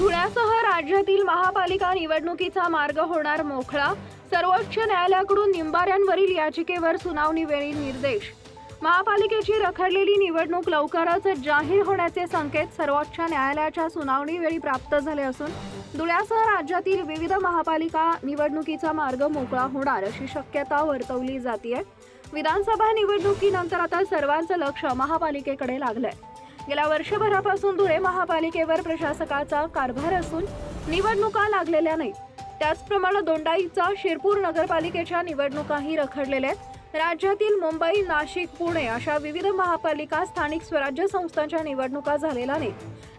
धुळ्यासह राज्यातील महापालिका निवडणुकीचा मार्ग होणार मोकळा. सर्वोच्च न्यायालयाकडून निंबाऱ्यांवरील याचिकेवर सुनावणीवेळी निर्देश. महापालिकेची रखडलेली निवडणूक लवकरच जाहीर होण्याचे संकेत सर्वोच्च न्यायालयाच्या सुनावणीवेळी प्राप्त झाले असून धुळ्यासह राज्यातील विविध महापालिका निवडणुकीचा मार्ग मोकळा होणार अशी शक्यता वर्तवली जाते विधानसभा निवडणुकीनंतर आता सर्वांचं लक्ष महापालिकेकडे लागलंय. गेल्या वर्षभरापासून धुळे महापालिकेवर प्रशासकाचा कारभार असून निवडणुका लागलेल्या नाहीत. त्याचप्रमाणे दोंडाईचा शिरपूर नगरपालिकेच्या निवडणुकाही रखडलेल्या आहेत. राज्यातील मुंबई नाशिक पुणे अशा विविध महापालिका स्थानिक स्वराज्य संस्थांच्या निवडणुका झालेल्या नाहीत.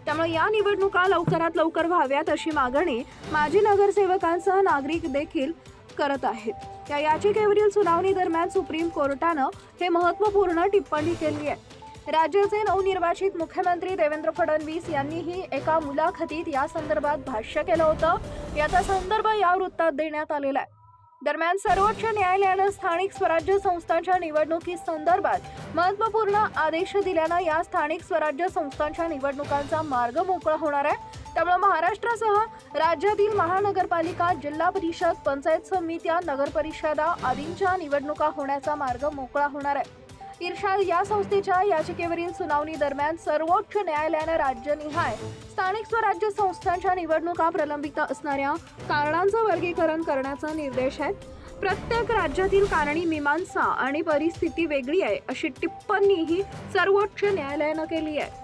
त्यामुळे या निवडणुका लवकरात लवकर व्हाव्यात अशी मागणी माजी नगरसेवकांसह नागरिक देखील करत आहेत. या याचिकेवरील सुनावणी दरम्यान सुप्रीम कोर्टानं हे महत्त्वपूर्ण टिप्पणी केली आहे. राज्याचे नवनिर्वाचित मुख्यमंत्री देवेंद्र फडणवीस यांनीही एका मुलाखतीत या संदर्भात भाष्य केलं होतं. याचा संदर्भ या वृत्तात देण्यात आलेला आहे. दरम्यान सर्वोच्च न्यायालयानं स्थानिक स्वराज्य संस्थांच्या निवडणुकी संदर्भात महत्त्वपूर्ण आदेश दिल्यानं या स्थानिक स्वराज्य संस्थांच्या निवडणुकांचा मार्ग मोकळा होणार आहे. त्यामुळे महाराष्ट्रासह राज्यातील महानगरपालिका जिल्हा परिषद पंचायत समित्या नगरपरिषदा आदींच्या निवडणुका होण्याचा मार्ग मोकळा होणार आहे. इर्शाद या संस्थेच्या याचिकेवरील सुनावणी दरम्यान सर्वोच्च न्यायालयानं राज्यनिहाय स्थानिक स्वराज्य संस्थांच्या निवडणुका प्रलंबित असणाऱ्या कारणांचं वर्गीकरण करण्याचा निर्देश आहे प्रत्येक राज्यातील कारणी मीमांसा आणि परिस्थिती वेगळी आहे अशी टिप्पणीही सर्वोच्च न्यायालयानं केली आहे.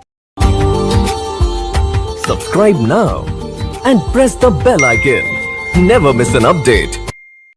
Subscribe now and press the bell icon never miss an update